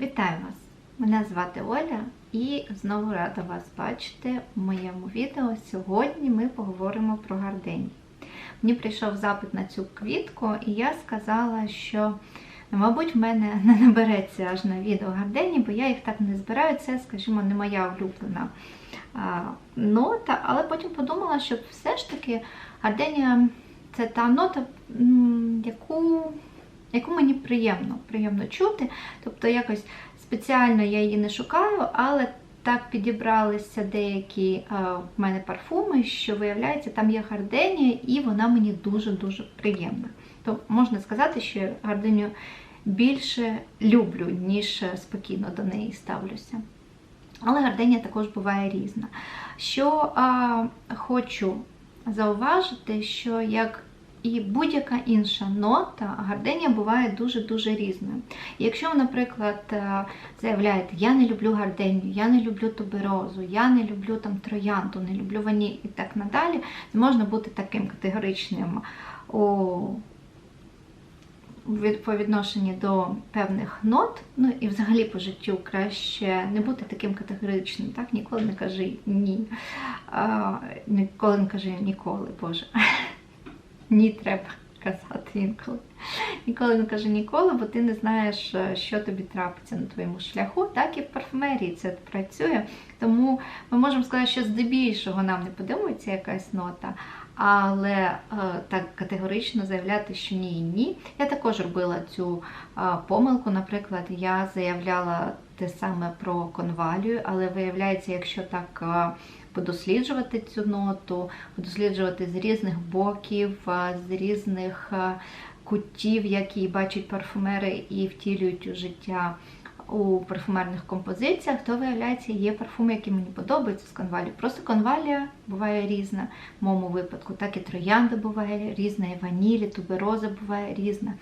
Вітаю вас! Мене звати Оля і знову рада вас бачити в моєму відео. Сьогодні ми поговоримо про гардені. Мені прийшов запит на цю квітку, і я сказала, що, мабуть, в мене не набереться аж на відео гардені, бо я їх так не збираю. Це, скажімо, не моя улюблена нота. Але потім подумала, що все ж таки гарденія це та нота, яку яку мені приємно приємно чути. Тобто якось спеціально я її не шукаю, але так підібралися деякі е, в мене парфуми, що виявляється, там є гарденія, і вона мені дуже-дуже приємна. То можна сказати, що я гарденію більше люблю, ніж спокійно до неї ставлюся. Але гарденія також буває різна. Що е, хочу зауважити, що як і будь-яка інша нота гарденія буває дуже-дуже різною. Якщо ви, наприклад, е, заявляєте, я не люблю гарденію, я не люблю туберозу, я не люблю там троянду, не люблю ваніль і так надалі, не можна бути таким категоричним у по відношенні до певних нот, ну і взагалі по життю краще не бути таким категоричним, так? Ніколи не кажи ні. А, ніколи не кажи ніколи, Боже. Ні, треба казати інколи. Ніколи не кажи ніколи, бо ти не знаєш, е, що тобі трапиться на твоєму шляху. Так і в парфумерії це працює. Тому ми можемо сказати, що здебільшого нам не подобається якась нота, але е, так категорично заявляти, що ні і ні. Я також робила цю е, помилку. Наприклад, я заявляла те саме про конвалію, але виявляється, якщо так. е, подосліджувати цю ноту, подосліджувати з різних боків, з різних кутів, як її бачать парфумери і втілюють у життя у парфумерних композиціях, то виявляється, є парфуми, які мені подобаються з конвалію. Просто конвалія буває різна в моєму випадку, так і троянда буває різна, і ванілі, тубероза буває різна.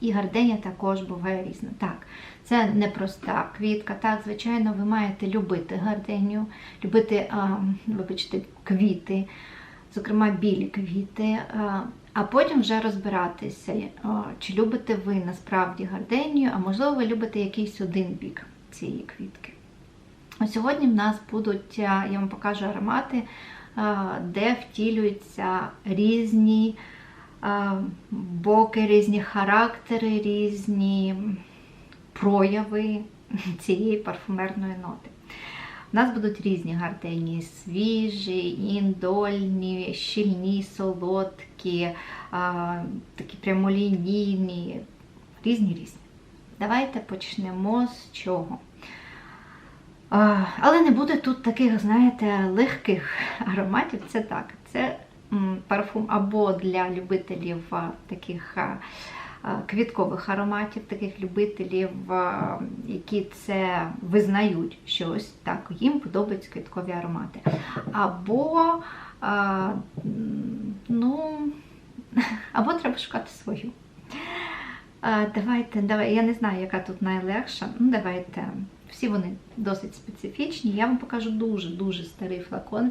І гарденія також буває різна. Так, це не проста квітка. Так, звичайно, ви маєте любити гарденію, любити, а, вибачте, квіти, зокрема білі квіти, а, а потім вже розбиратися, чи любите ви насправді гарденію, а можливо, ви любите якийсь один бік цієї квітки. Сьогодні в нас будуть, я вам покажу аромати, де втілюються різні боки, різні характери, різні прояви цієї парфумерної ноти. У нас будуть різні гарденії, свіжі, індольні, щільні, солодкі, такі прямолінійні, різні різні. Давайте почнемо з чого. Але не буде тут таких, знаєте, легких ароматів. Це так. Це парфум або для любителів таких квіткових ароматів, таких любителів, які це визнають, що ось так, їм подобаються квіткові аромати. Або, ну, або треба шукати свою. Давайте, давай, я не знаю, яка тут найлегша. Ну, давайте. Всі вони досить специфічні. Я вам покажу дуже-дуже старий флакон.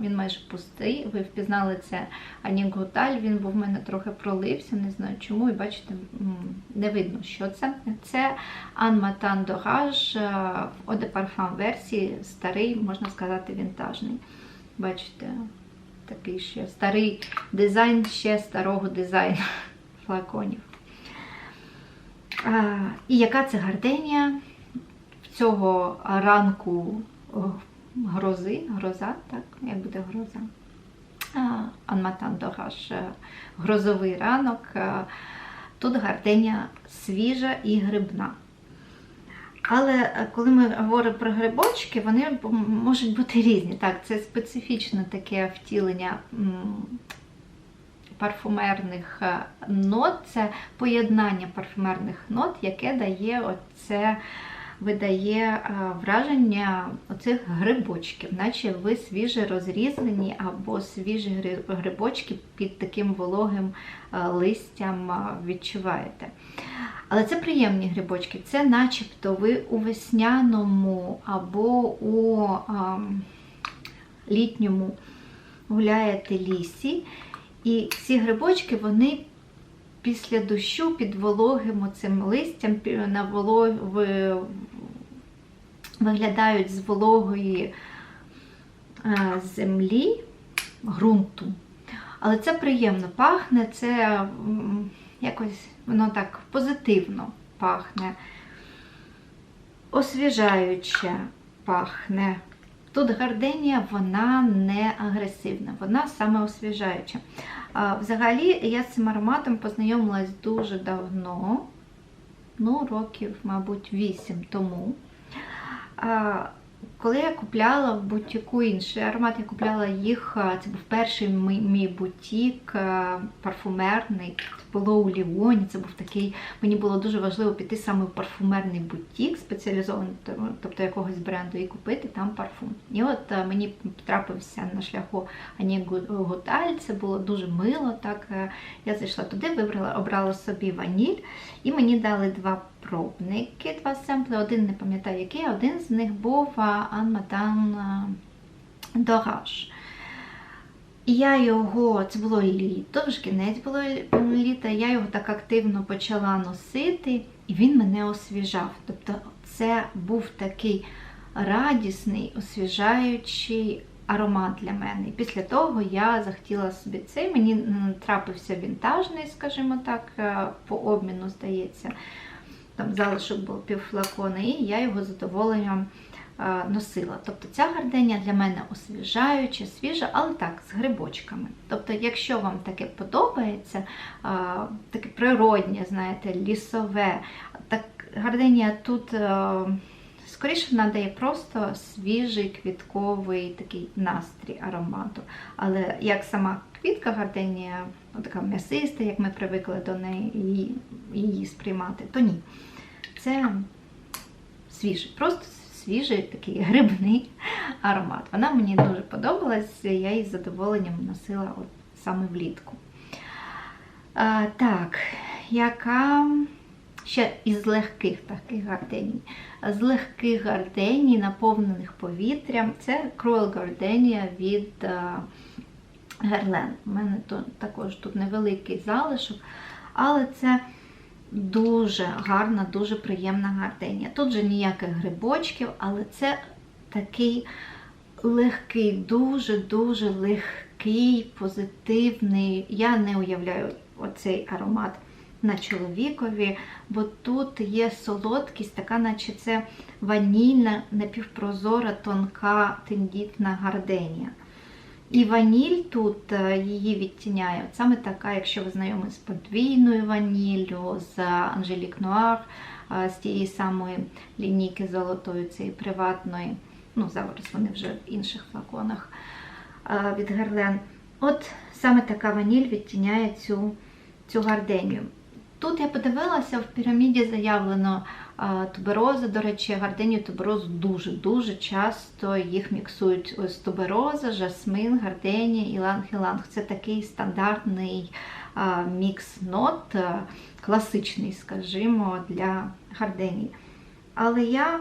Він майже пустий. Ви впізнали це Анік Готаль. Він був в мене трохи пролився, не знаю чому. І бачите, не видно, що це. Це Ан Матан Дораж в Eau de версії, старий, можна сказати, вінтажний. Бачите, такий ще старий дизайн ще старого дизайну флаконів. І яка це гарденія цього ранку грози, гроза, так, як буде гроза. А, Анматан Дораж, е, грозовий ранок. Е, Тут гарденія свіжа і грибна. Але е, коли ми говоримо про грибочки, вони можуть бути різні. Так, це специфічне таке втілення парфумерних е, нот, це поєднання парфумерних нот, яке дає оце, видає е, враження оцих грибочків, наче ви свіже розрізані або свіжі грибочки під таким вологим е, листям е, відчуваєте. Але це приємні грибочки, це начебто ви у весняному або у ам, літньому гуляєте лісі, і ці грибочки, вони після дощу під вологим оцим листям на виглядають з вологої е, землі, ґрунту. Але це приємно пахне, це якось воно так позитивно пахне, освіжаюче пахне. Тут гарденія, вона не агресивна, вона саме освіжаюча. Взагалі, я з цим ароматом познайомилась дуже давно, ну, років, мабуть, 8 тому. А, Коли я купляла в бутіку інший аромат, я купляла їх, це був перший мій, мій бутік парфумерний, Це було у Ліоні, це був такий, мені було дуже важливо піти саме в парфумерний бутік, спеціалізований, тобто якогось бренду, і купити там парфум. І от мені потрапився на шляху Ані Гуталь, це було дуже мило. Так Я зайшла туди, вибрала, обрала собі ваніль, і мені дали два пробники, два семпли. Один не пам'ятаю який, один з них був Ан Матан Дораж. І я його, це було літо, вже кінець було літа, я його так активно почала носити, і він мене освіжав. Тобто це був такий радісний, освіжаючий аромат для мене. І після того я захотіла собі цей. Мені трапився вінтажний, скажімо так, по обміну, здається. Там залишок був півфлакона, і я його задоволенням носила. Тобто ця гарденія для мене освіжаюча, свіжа, але так, з грибочками. Тобто, якщо вам таке подобається, таке природнє, знаєте, лісове, так гарденія тут. Скоріше надає просто свіжий квітковий такий настрій аромату. Але як сама квітка гарденія, така м'ясиста, як ми привикли до неї її, її сприймати, то ні. Це свіжий, просто свіжий такий грибний аромат. Вона мені дуже подобалась, я її з задоволенням носила от саме влітку. А, Так, яка ще із легких таких гарденій. З легких гарденій, наповнених повітрям, це Cruel Gardenia від Герлен. У мене тут, також тут невеликий залишок, але це дуже гарна, дуже приємна гарденія. Тут же ніяких грибочків, але це такий легкий, дуже-дуже легкий, позитивний. Я не уявляю оцей аромат на чоловікові, бо тут є солодкість, така, наче це ванільна, напівпрозора, тонка, тендітна гарденія. І ваніль тут е, її відтіняє. От саме така, якщо ви знайомі з подвійною ваніллю, з Анжелік Нуар, е, з тієї самої лінійки золотої, цієї приватної. Ну, зараз вони вже в інших флаконах е, від Герлен. От саме така ваніль відтіняє цю, цю гарденію. Тут я подивилася, в піраміді заявлено тубероза, до речі, гарденію туберозу дуже-дуже часто їх міксують ось тубероза, жасмин, гарденія, іланг-іланг. Це такий стандартний мікс-нот, класичний, скажімо, для гарденії. Але я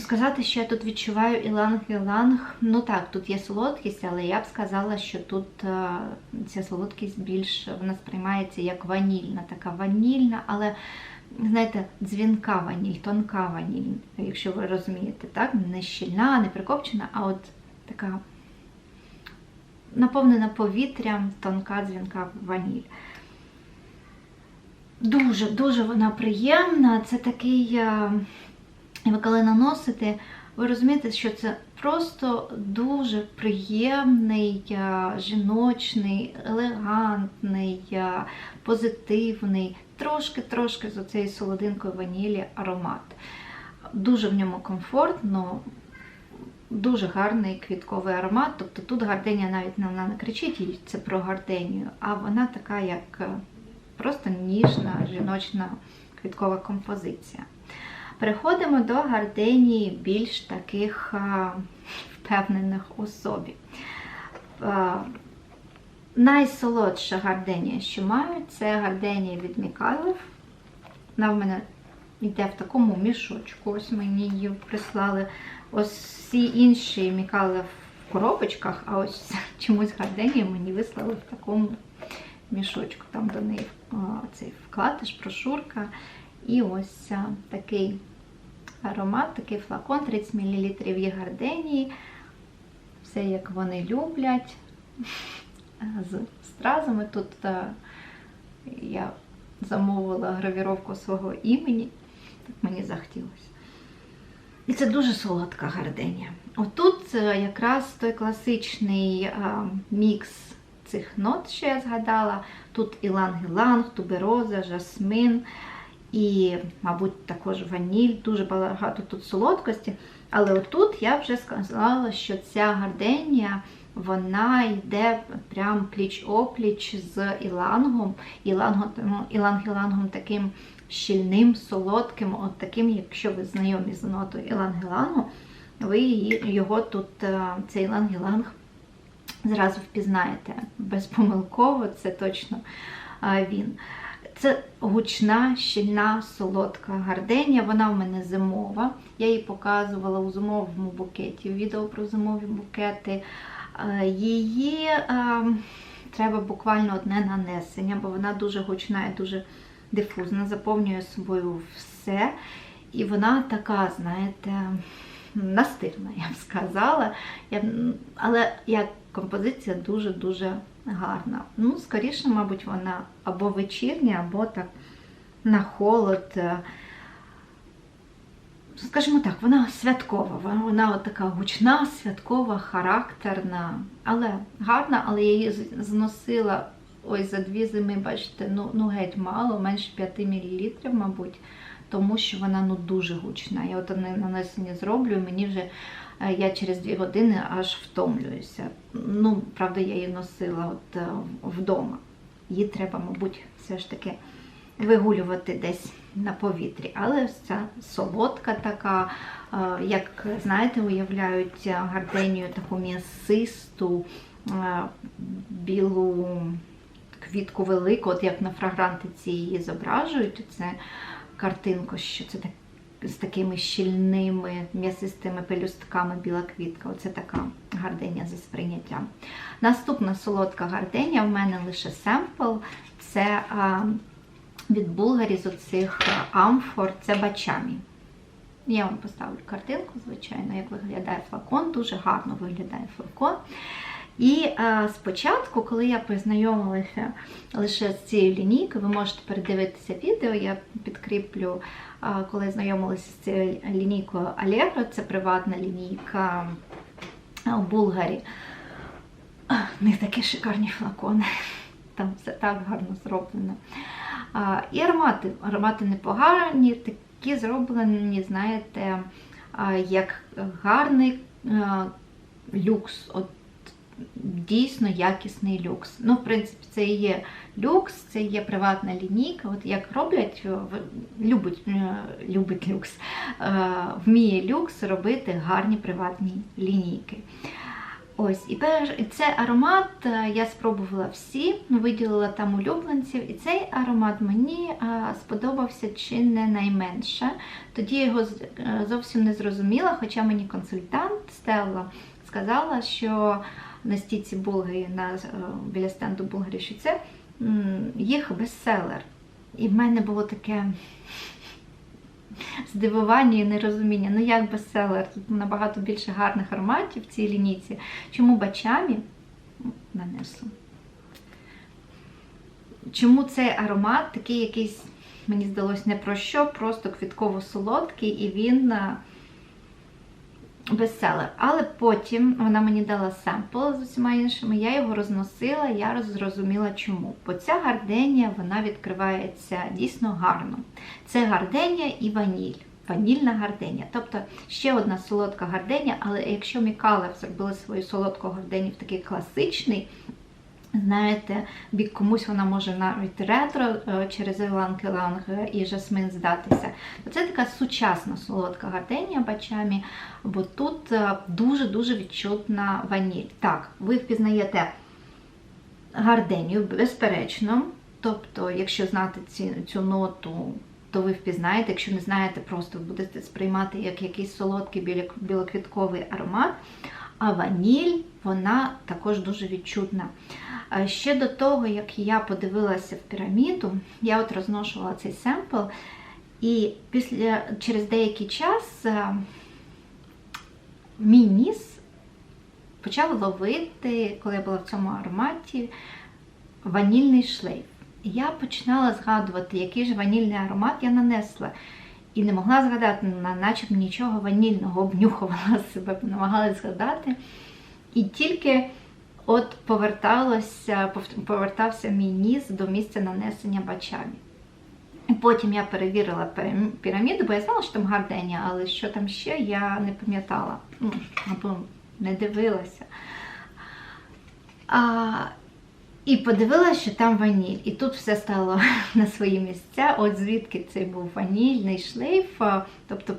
сказати, що я тут відчуваю іланг-іланг, ну так, тут є солодкість, але я б сказала, що тут ця солодкість більш вона сприймається як ванільна, така ванільна, але знаєте, дзвінка ваніль, тонка ваніль, якщо ви розумієте, так? Не щільна, не прикопчена, а от така наповнена повітрям, тонка дзвінка ваніль. Дуже-дуже вона приємна. Це такий, е, ви коли наносите, ви розумієте, що це просто дуже приємний, е, жіночний, елегантний, е, позитивний, трошки-трошки з оцею солодинкою ванілі аромат. Дуже в ньому комфортно, дуже гарний квітковий аромат. Тобто тут гарденія навіть вона не кричить це про гарденію, а вона така, як е, просто ніжна, жіночна квіткова композиція. Переходимо до гарденії більш таких впевнених у собі. Найсолодша гарденія, що маю, це гарденія від Мікайлов. Вона в мене йде в такому мішочку. Ось мені її прислали. Ось всі інші Мікайлов в коробочках, а ось чомусь гарденія мені вислали в такому мішочку. Там до неї цей вкладиш, прошурка. І ось такий аромат, такий флакон, 30 мл є гарденії. Все як вони люблять. З стразами. Тут е, я замовила гравіровку свого імені, так мені захотілося. І це дуже солодка гарденія. Отут е, якраз той класичний е, мікс цих нот, що я згадала. Тут іланг-іланг, тубероза, жасмин і, мабуть, також ваніль, дуже багато тут солодкості. Але отут я вже сказала, що ця гарденія вона йде прям пліч-опліч з ілангом. Ілангом, іланг-ілангом таким щільним, солодким, от таким, якщо ви знайомі з нотою іланг-ілангу, ви його тут, е, цей іланг-іланг, зразу впізнаєте. Безпомилково, це точно е, він. Це гучна, щільна, солодка гарденія. Вона в мене зимова. Я її показувала у зимовому букеті, відео про зимові букети. Е, її треба буквально одне нанесення, бо вона дуже гучна і дуже дифузна, заповнює собою все. І вона така, знаєте, настирна, я б сказала. Я, але як композиція дуже-дуже гарна. Ну, скоріше, мабуть, вона або вечірня, або так на холод. Скажімо так, вона святкова, вона така гучна, святкова, характерна, але гарна, але я її зносила ось за дві зими, бачите, ну ну геть мало, менше 5 мл, мабуть, тому що вона ну дуже гучна. Я от нанесення зроблю, і мені вже е, я через 2 години аж втомлююся. Ну, правда, я її носила от е, вдома. Її треба, мабуть, все ж таки вигулювати десь на повітрі. Але ця солодка така, е, як знаєте, уявляють гарденію таку м'ясисту, білу квітку велику, от як на фрагрантиці її зображують, це картинку, що це так, з такими щільними м'ясистими пелюстками біла квітка. Оце така гардення за сприйняттям. Наступна солодка гардення в мене лише семпл. Це а, від Булгарі з оцих амфор, це бачамі. Я вам поставлю картинку, звичайно, як виглядає флакон, дуже гарно виглядає флакон. І а, спочатку, коли я познайомилася лише з цією лінійкою, ви можете передивитися відео, я підкріплю, а, коли знайомилася з цією лінійкою Allegro, це приватна лінійка у Булгарі. В них такі шикарні флакони. Там все так гарно зроблено. І аромати. Аромати непогані, такі зроблені, знаєте, як гарний люкс. От дійсно якісний люкс. Ну, в принципі, це є люкс, це є приватна лінійка. От як роблять, любить, е, любить люкс, е, вміє люкс робити гарні приватні лінійки. Ось, і цей аромат е, я спробувала всі, виділила там улюбленців, і цей аромат мені сподобався чи не найменше. Тоді я його зовсім не зрозуміла, хоча мені консультант Стелла сказала, що на стійці Булгарі, на, е, біля стенду Булгарі, що це їх бестселер. І в мене було таке здивування і нерозуміння. Ну, як бестселер? Тут набагато більше гарних ароматів в цій лінійці. Чому бачамі нанесу? Чому цей аромат такий якийсь, мені здалось, не про що, просто квітково-солодкий, і він е, бестселер. Але потім вона мені дала семпл з усіма іншими, я його розносила, я зрозуміла чому. Бо ця гарденія вона відкривається дійсно гарно. Це гарденія і ваніль. Ванільна гарденія. Тобто ще одна солодка гарденія, але якщо Мікалев зробили свою солодку гарденію в такий класичний, Знаєте, бік комусь вона може навіть ретро е, через Еланг-Еланг і жасмин здатися. Це така сучасна солодка гарденія бачамі, бо тут е, дуже-дуже відчутна ваніль. Так, ви впізнаєте гарденію, безперечно. Тобто, якщо знати ці, цю ноту, то ви впізнаєте, якщо не знаєте, просто будете сприймати як якийсь солодкий білоквітковий аромат. А ваніль, вона також дуже відчутна. Ще до того, як я подивилася в піраміду, я от розношувала цей семпл, І після, через деякий час е, мій ніс почав ловити, коли я була в цьому ароматі, ванільний шлейф. Я починала згадувати, який ж ванільний аромат я нанесла. І не могла згадати, на- начеб нічого ванільного, обнюхувала себе, намагалась згадати. І тільки от поверталося, повертався мій ніс до місця нанесення бачамі. Потім я перевірила піраміду, бо я знала, що там гарденія, але що там ще, я не пам'ятала. Ну, або не дивилася. А, і подивилася, що там ваніль. І тут все стало на свої місця. От звідки цей був ванільний шлейф. Тобто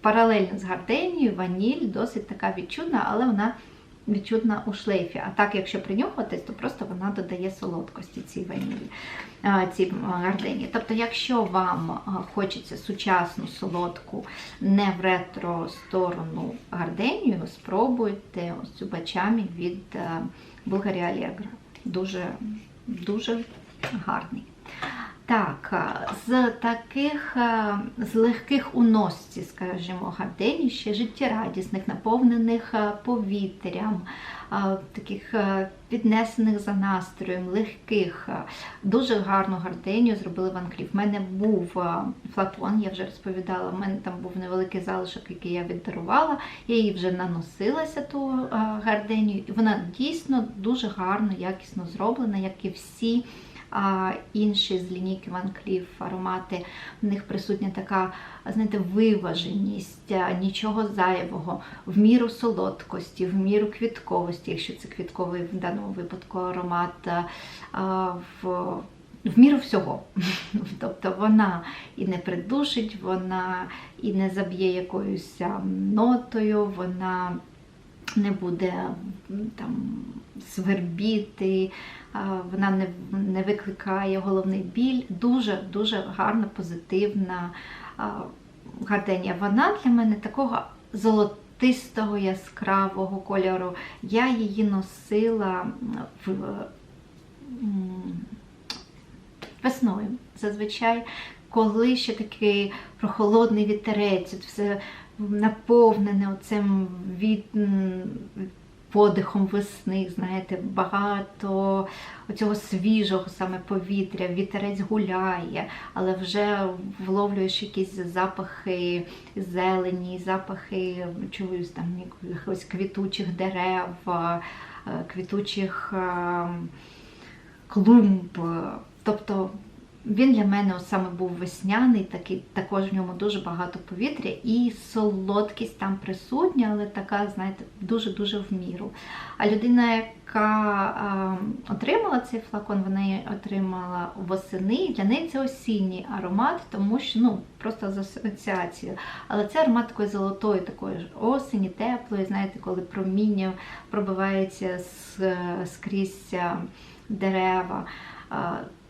паралельно з гарденією ваніль досить така відчутна, але вона відчутна у шлейфі. А так, якщо принюхуватись, то просто вона додає солодкості цій ванілі, цій а. Тобто, якщо вам хочеться сучасну солодку, не в ретро сторону гарденію, спробуйте ось цю бачамі від а, Bulgari Allegro. Дуже, дуже гарний. Так, з таких з легких у носці, скажімо, гарденій, ще життєрадісних, наповнених повітрям, таких піднесених за настроєм, легких. Дуже гарну гарденію зробили в Анклів. У мене був флакон, я вже розповідала, в мене там був невеликий залишок, який я віддарувала. Я її вже наносилася ту гарденію, і вона дійсно дуже гарно, якісно зроблена, як і всі інші з лінійки Van Cleef аромати, в них присутня така, знаєте, виваженість, нічого зайвого, в міру солодкості, в міру квітковості, якщо це квітковий в даному випадку аромат, в, в міру всього. Тобто вона і не придушить, вона і не заб'є якоюсь нотою, вона не буде там свербіти, вона не, не викликає головний біль. Дуже дуже гарна, позитивна гарденія. Вона для мене такого золотистого яскравого кольору. Я її носила в весною. Зазвичай, коли ще такий прохолодний вітерець, все наповнене оцим від подихом весни, знаєте, багато оцього свіжого саме повітря, вітерець гуляє, але вже вловлюєш якісь запахи зелені, запахи чуюсь там якихось квітучих дерев, е, квітучих е, клумб. Тобто він для мене саме був весняний, такий, також в ньому дуже багато повітря і солодкість там присутня, але така, знаєте, дуже-дуже в міру. А людина, яка а, отримала цей флакон, вона її отримала восени, для неї це осінній аромат, тому що ну, просто з асоціацією. Але це аромат такої золотої, такої осені, теплої, знаєте, коли проміння пробивається скрізь дерева.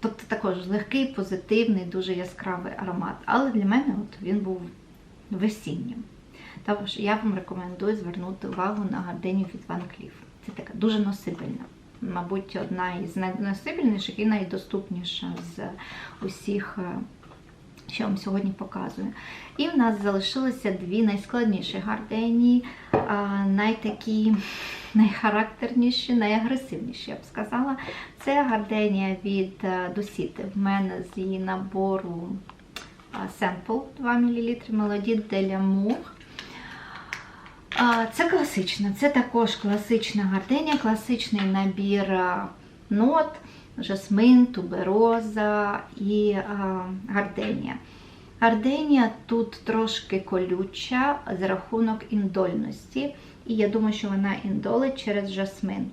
Тобто також легкий, позитивний, дуже яскравий аромат. Але для мене от він був весіннім. Також я вам рекомендую звернути увагу на гарденію від Van Cleef. Це така дуже носибельна. Мабуть, одна із найносибільніших і найдоступніша з усіх, е, що вам сьогодні показую. І в нас залишилися дві найскладніші гарденії, найтакі найхарактерніші, найагресивніші, я б сказала. Це гарденія від е, Досіти. В мене з її набору семпл 2 мл de l'amour. Це класична, це також класична гарденія, класичний набір а, нот, жасмин, тубероза і а, гарденія. Гарденія тут трошки колюча за рахунок індольності, і я думаю, що вона індолить через жасмин.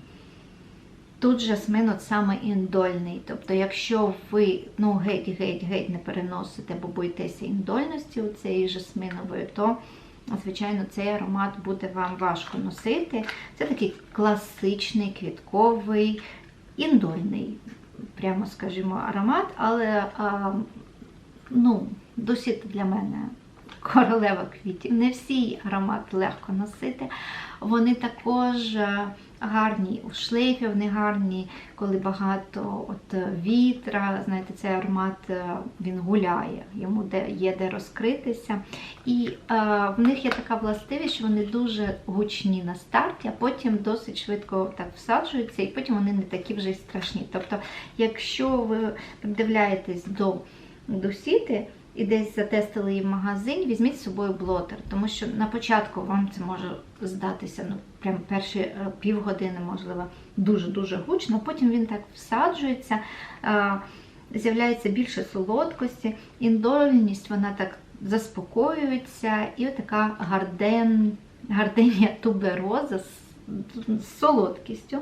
Тут жасмин от саме індольний. Тобто, якщо ви ну, геть-геть-геть не переносите, бо боїтеся індольності у цієї жасминової, то, звичайно, цей аромат буде вам важко носити. Це такий класичний, квітковий, індольний, прямо скажімо, аромат, але а, ну, досить для мене королева квітів. Не всі аромат легко носити. Вони також гарні у шлейфі, вони гарні, коли багато от вітра. Знаєте, цей аромат е, він гуляє, йому де є де розкритися. І е, в них є така властивість, що вони дуже гучні на старті, а потім досить швидко так всаджуються, і потім вони не такі вже й страшні. Тобто, якщо ви придивляєтесь до, до сіти, і десь затестили її в магазині, візьміть з собою блотер, тому що на початку вам це може здатися, ну прям перші е, півгодини, можливо, дуже-дуже гучно, потім він так всаджується, е, з'являється більше солодкості, індольність, вона так заспокоюється, і така гарден, гарденія тубероза з солодкістю.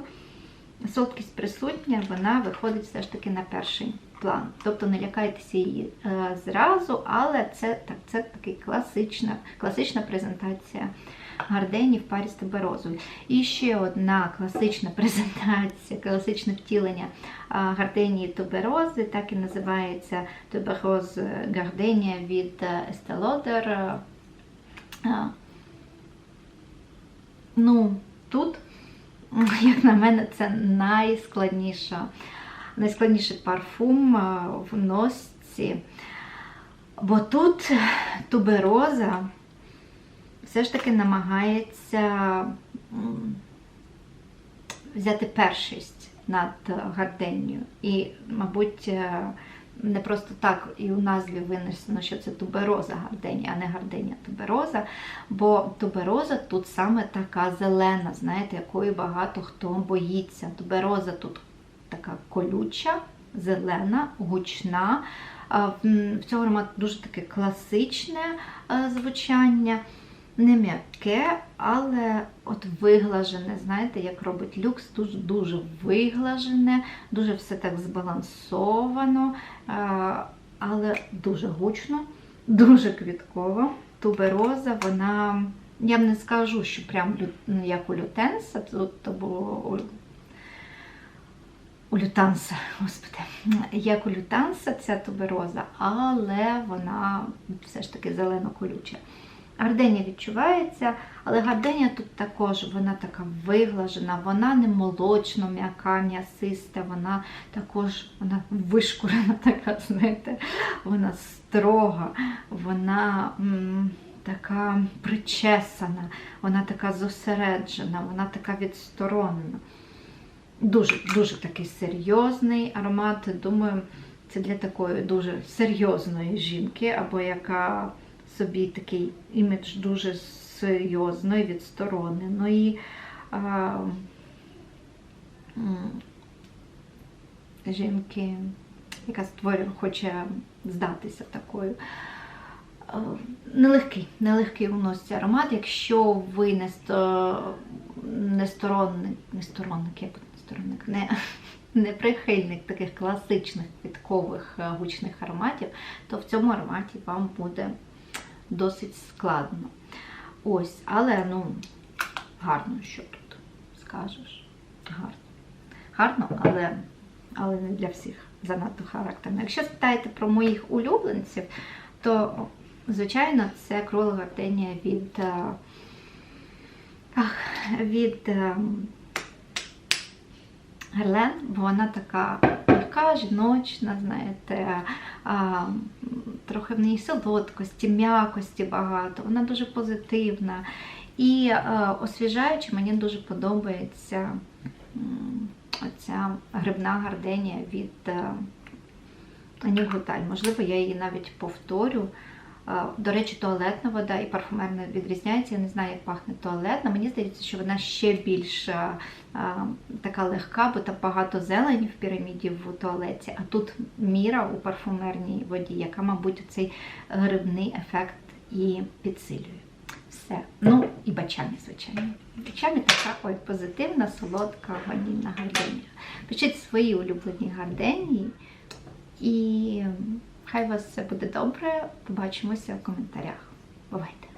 Солодкість присутня, вона виходить все ж таки на перший план. Тобто не лякайтеся її е, зразу, але це так, це такий класична, класична презентація гардені в парі з туберозою. І ще одна класична презентація, класичне втілення гарденії туберози, так і називається тубероз гарденія від Estee Lauder. Е, Ну, тут, як на мене, це найскладніша найскладніший парфум е, в носці. Бо тут тубероза все ж таки намагається взяти першість над гарденню. І, мабуть, е, не просто так і у назві винесено, що це тубероза гарденія, а не гарденія тубероза. Бо тубероза тут саме така зелена, знаєте, якої багато хто боїться. Тубероза тут така колюча, зелена, гучна. В цього аромат дуже таке класичне звучання, не м'яке, але от виглажене, знаєте, як робить люкс, дуже дуже виглажене, дуже все так збалансовано, але дуже гучно, дуже квітково. Тубероза, вона, я б не скажу, що прям як у лютенса, тут було у лютанса, господи, як у лютанса ця тубероза, але вона все ж таки зелено-колюча. Гарденія відчувається, але гарденія тут також вона така виглажена, вона не молочно, м'яка, м'ясиста, вона також вона вишкурена, така, знаєте, вона строга, вона м, така причесана, вона така зосереджена, вона така відсторонена. Дуже дуже такий серйозний аромат. Думаю, це для такої дуже серйозної жінки, або яка собі такий імідж дуже серйозної, відстороненої. А, жінки, яка створює, хоче здатися такою. Нелегкий, нелегкий уноситься аромат, якщо ви не, не сторонник, не сторонник, як сторонник, не, не прихильник таких класичних квіткових е, гучних ароматів, то в цьому ароматі вам буде досить складно. Ось, але ну, гарно, що тут скажеш. Гарно. Гарно, але, але не для всіх занадто характерно. Якщо спитаєте про моїх улюбленців, то, звичайно, це кроло гарденія від, е, ах, від ем, Герлен, бо вона така легка, жіночна, знаєте, а, трохи в неї солодкості, м'якості багато, вона дуже позитивна. І а, освіжаючи, мені дуже подобається оця грибна гарденія від Анігуталь. Можливо, я її навіть повторю. До речі, туалетна вода і парфумерна відрізняється. Я не знаю, як пахне туалетна. Мені здається, що вона ще більш а, така легка, бо там багато зелені в піраміді в туалеті, а тут міра у парфумерній воді, яка, мабуть, цей грибний ефект і підсилює. Все. Ну, і бачамі, звичайно. Бачамі така ой, позитивна, солодка, ванільна гарденія. Пишіть свої улюблені гарденії. І Хай у вас все буде добре. Побачимося в коментарях. Бувайте!